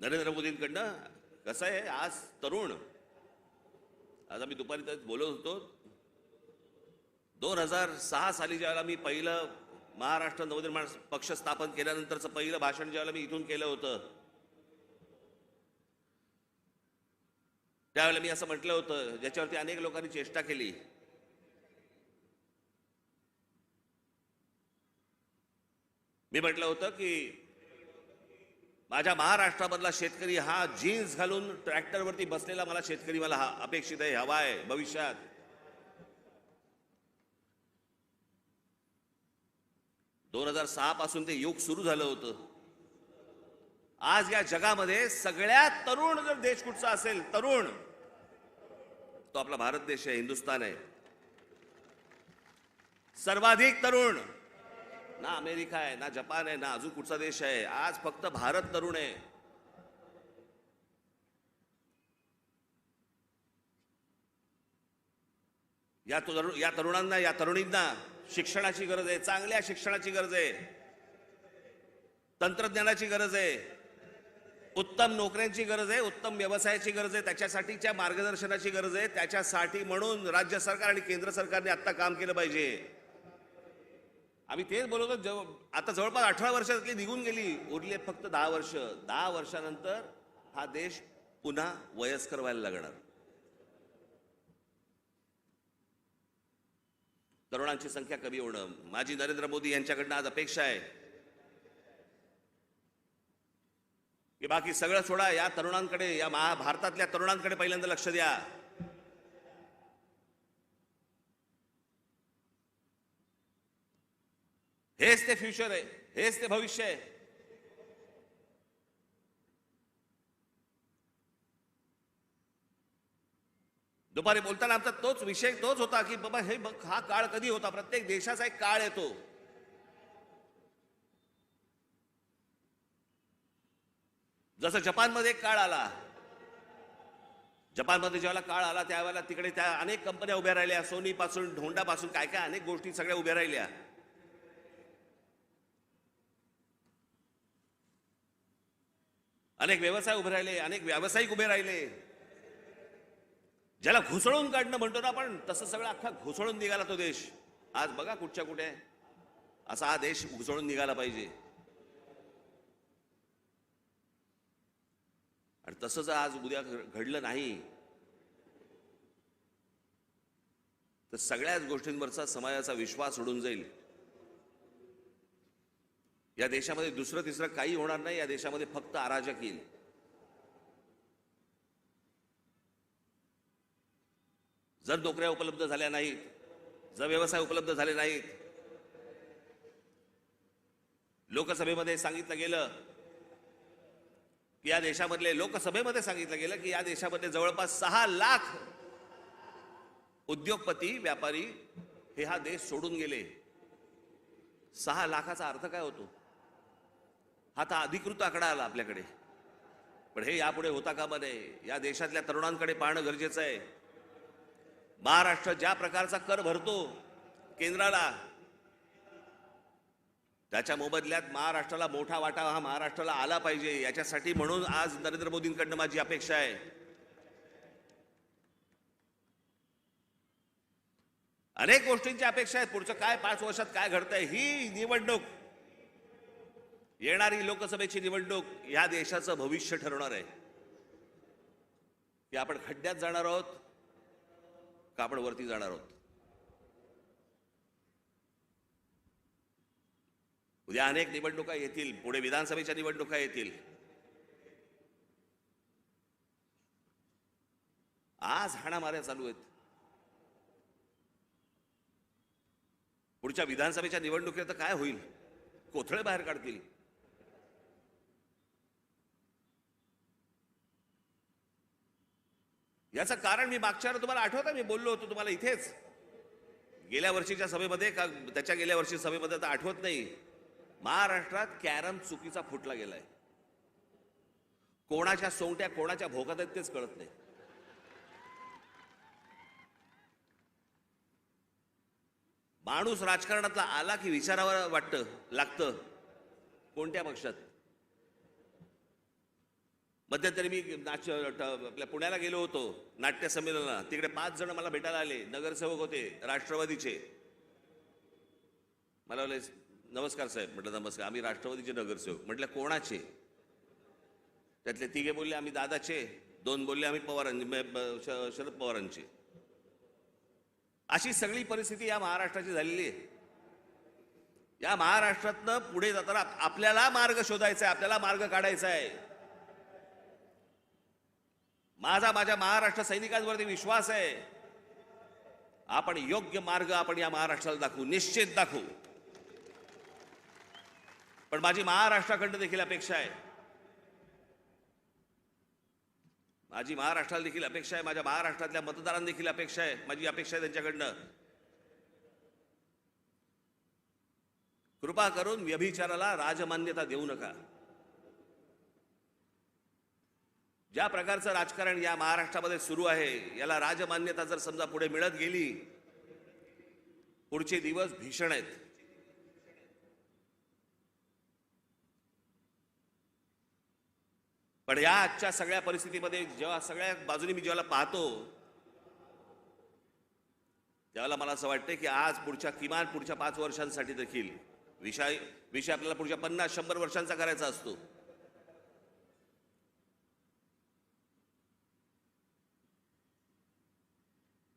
नरेंद्र मोदींकडनं कसं आहे आज तरुण. आज आम्ही दुपारी तर बोलत होतो. दोन हजार सहा साली ज्यावेळेला मी पहिलं महाराष्ट्र नवनिर्माण पक्ष स्थापन केल्यानंतरचं पहिलं भाषण ज्यावेळेला मी इथून केलं होतं. त्यावेळेला मी असं म्हटलं होतं ज्याच्यावरती अनेक लोकांनी चेष्टा केली. मी म्हटलं होतं की माझ्या महाराष्ट्रामधला शेतकरी हा जीन्स घालून ट्रॅक्टरवरती बसलेला मला शेतकरी मला हा अपेक्षित आहे हवा आहे भविष्यात. दोन हजार सहा पासून ते युग सुरू झालं होतं. आज या जगामध्ये सगळ्यात तरुण जर देश कुठचा असेल तरुण तो आपला भारत देश आहे हिंदुस्थान आहे. सर्वाधिक तरुण ना अमेरिका आहे ना जपान आहे ना अजून कुठचा देश आहे. आज फक्त भारत तरुण आहे. या तरुण या तरुणांना या तरुणींना शिक्षणाची गरज आहे. चांगल्या शिक्षणाची गरज आहे. तंत्रज्ञानाची गरज आहे. उत्तम नोकऱ्यांची गरज आहे उत्तम व्यवसायाची गरज आहे त्याच्यासाठीच्या मार्गदर्शनाची गरज आहे. त्याच्यासाठी म्हणून राज्य सरकार आणि केंद्र सरकारने आता काम केलं पाहिजे. आम्ही तेच बोलवतो जव आता जवळपास अठरा वर्षातली निघून गेली उरले फक्त दहा वर्ष. दहा वर्षानंतर हा देश पुन्हा वयस्कर व्हायला लागणार. तरुणांची संख्या कमी होणं. माझी नरेंद्र मोदी यांच्याकडनं आज अपेक्षा आहे. की बाकी सगळं सोडा या तरुणांकडे या महाभारतातल्या तरुणांकडे पहिल्यांदा लक्ष द्या. हेच ते फ्युचर आहे हेच ते भविष्य आहे दुपारी बोलताना आमचा तोच विषय तोच होता की बाबा हे बघ हा काळ कधी होता प्रत्येक देशाचा एक काळ येतो जसं जपानमध्ये एक काळ आला जपानमध्ये ज्यावेळेला काळ आला त्यावेळेला तिकडे त्या अनेक कंपन्या उभ्या राहिल्या सोनी पासून काय काय अनेक गोष्टी सगळ्या उभ्या राहिल्या अनेक व्यवसाय उभे राहिले अनेक व्यावसायिक उभे राहिले. ज्याला घुसळून काढणं म्हणतो ना आपण तसं सगळं अख्खा घुसळून निघाला तो देश. आज बघा कुठच्या कुठे असा हा देश घुसळून निघाला पाहिजे. आणि तसं जर आज उद्या घडलं नाही तर सगळ्याच गोष्टींवरचा समाजाचा विश्वास उडून जाईल. या देशामध्ये दुसरं तिसरं काही होणार नाही. या देशामध्ये फक्त अराजक येईल. जर नोकऱ्या उपलब्ध झाल्या नाहीत जर व्यवसाय उपलब्ध झाले नाहीत लोकसभेमध्ये सांगितलं गेलं की या देशामधले लोकसभेमध्ये सांगितलं गेलं की या देशामध्ये जवळपास सहा लाख उद्योगपती व्यापारी हे हा देश सोडून गेले. सहा लाखाचा अर्थ काय होतो? आता अधिकृत आकडा आला आपल्याकडे. पण हे यापुढे होता कामा नये. या देशातल्या तरुणांकडे पाहणं गरजेचं आहे. महाराष्ट्र ज्या प्रकारचा कर भरतो केंद्राला त्याच्या मोबदल्यात महाराष्ट्राला मोठा वाटा हा महाराष्ट्राला आला पाहिजे. याच्यासाठी म्हणून आज नरेंद्र मोदींकडनं माझी अपेक्षा आहे. अनेक गोष्टींची अपेक्षा आहेत. पुढचं काय पाच वर्षात काय घडतंय ही निवडणूक येणारी लोकसभेची निवडणूक या देशाचं भविष्य ठरवणार आहे. की आपण खड्ड्यात जाणार आहोत का आपण वरती जाणार आहोत? उद्या अनेक निवडणुका येतील पुढे विधानसभेच्या निवडणुका येतील. आज हाणामाऱ्या चालू आहेत. पुढच्या विधानसभेच्या निवडणुकीत तर काय होईल? कोथळे बाहेर काढतील. याचं कारण मी मागच्या तुम्हाला आठवतं मी बोललो होतो तुम्हाला इथेच. गेल्या वर्षीच्या सभेमध्ये का त्याच्या गेल्या वर्षी सभेमध्ये तर आठवत नाही. महाराष्ट्रात कॅरम चुकीचा फुटला गेलाय. कोणाच्या सोंगट्या कोणाच्या भोकात आहेत तेच कळत नाही. माणूस राजकारणातला आला की विचारावर वाटतं लागतं. कोणत्या पक्षात? मध्यंतरी मी नाच आपल्या पुण्याला गेलो होतो नाट्य संमेलनाला. तिकडे पाच जण मला भेटायला आले. नगरसेवक होते राष्ट्रवादीचे. मला बोलले नमस्कार साहेब. म्हटलं नमस्कार. आम्ही राष्ट्रवादीचे नगरसेवक. म्हटलं कोणाचे? त्यातले तिघे बोलले आम्ही दादाचे. दोन बोलले आम्ही पवारांचे. शरद पवारांचे. अशी सगळी परिस्थिती या महाराष्ट्राची झालेली आहे. या महाराष्ट्रातनं पुढे जाताना आपल्याला मार्ग शोधायचा आहे आपल्याला मार्ग काढायचा आहे. माझा माझ्या महाराष्ट्र सैनिकांवरती विश्वास आहे. आपण योग्य मार्ग आपण या महाराष्ट्राला दाखवू निश्चित दाखवू. पण माझी महाराष्ट्राकडनं देखील अपेक्षा आहे. माझी महाराष्ट्राला देखील अपेक्षा आहे माझ्या महाराष्ट्रातल्या मतदारांना देखील अपेक्षा आहे माझी अपेक्षा आहे त्यांच्याकडनं. कृपा करून व्यभिचाराला राजमान्यता देऊ नका. ज्या प्रकारचं राजकारण या महाराष्ट्रामध्ये सुरू आहे याला राजमान्यता जर समजा पुढे मिळत गेली पुढचे दिवस भीषण आहेत. पण या आजच्या सगळ्या परिस्थितीमध्ये जेव्हा सगळ्या बाजूने मी जेव्हा पाहतो त्यावेळेला मला असं वाटतं की आज पुढच्या किमान पुढच्या पाच वर्षांसाठी देखील विषय विषय आपल्याला पुढच्या पन्नास शंभर वर्षांचा करायचा असतो.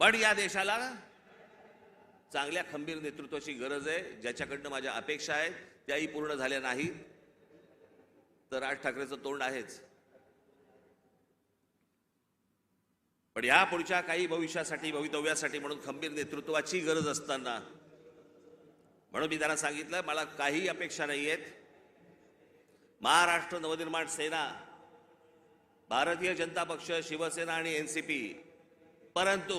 पण या देशाला चांगल्या खंबीर नेतृत्वाची गरज आहे. ज्याच्याकडनं माझ्या अपेक्षा आहेत त्याही पूर्ण झाल्या नाही तर राज ठाकरेचं तोंड आहेच. पण या पुढच्या काही भविष्यासाठी भवितव्यासाठी म्हणून खंबीर नेतृत्वाची गरज असताना म्हणून मी त्यांना सांगितलं मला काही अपेक्षा नाही आहेत महाराष्ट्र नवनिर्माण सेना भारतीय जनता पक्ष शिवसेना आणि एन सी पी परंतु